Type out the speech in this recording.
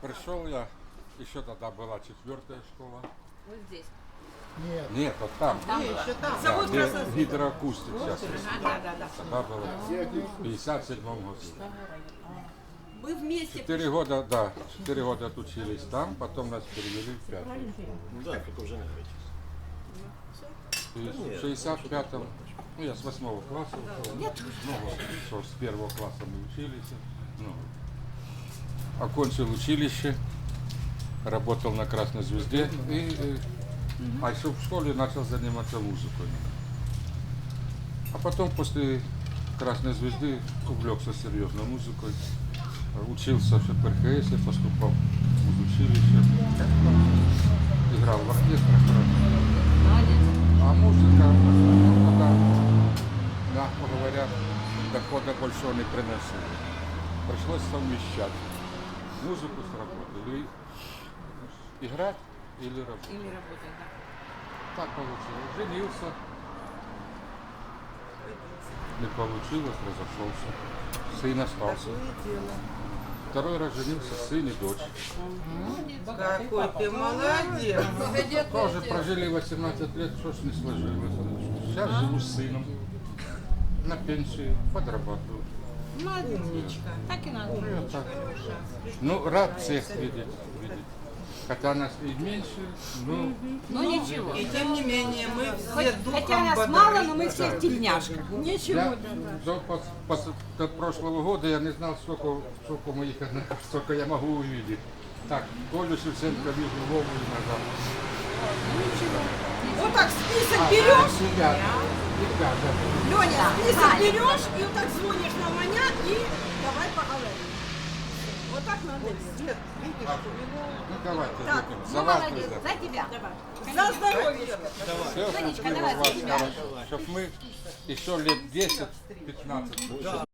Пришел я, еще тогда была четвертая школа. Вот здесь. Нет. Нет, вот там. Там Не, было. еще там. Да, где гидроакустик сейчас. Да, да, да. Тогда было в 57 году. Мы вместе Четыре года, да, четыре года отучились там, потом нас перевели в пятый. Ну да, только уже не хотите. И в 65-м, ну я с восьмого класса ушел. Ну вот, что с первого класса мы учились. Ну, окончил училище, работал на Красной Звезде и, э, а еще в школе начал заниматься музыкой. А потом после Красной Звезды увлекся серьезно музыкой. Учился в ПРХС, поступал в училище, играл в оркестрах. Молодец. А музыка, ну, пока, мягко говоря, дохода большого не приносила. Пришлось совмещать музыку с работой. Или играть, или работать. Или работать, да. Так получилось. Женился. Не получилось, разошелся. Сын остался. Второй раз женился, сын и дочь. Какой ты молодец. Тоже прожили 18 лет, что ж не сложилось. Сейчас живу с сыном. На пенсии, подрабатываю. Умничка. Так и надо. Ну, я так. Ну, рад всех видеть. видеть. Хотя нас и меньше, но Ну ничего. И тем не менее мы все Хоть- духом хотя нас бодры. мало, но мы все в тельняшках. я до, пос- пос- до прошлого года я не знал, сколько, сколько моих, сколько я могу увидеть. Так, Колю Шевченко вижу, Вову иногда. Вот так список А, берешь, Сидят. Ребята. Леня, список берешь и вот так звонишь на маня и давай поговорим. Вот так надо делать. Ну Так. Ну За вас, молодец. За тебя. За здоровье. Все, Сонечка, давай за тебя. чтобы мы еще лет 10-15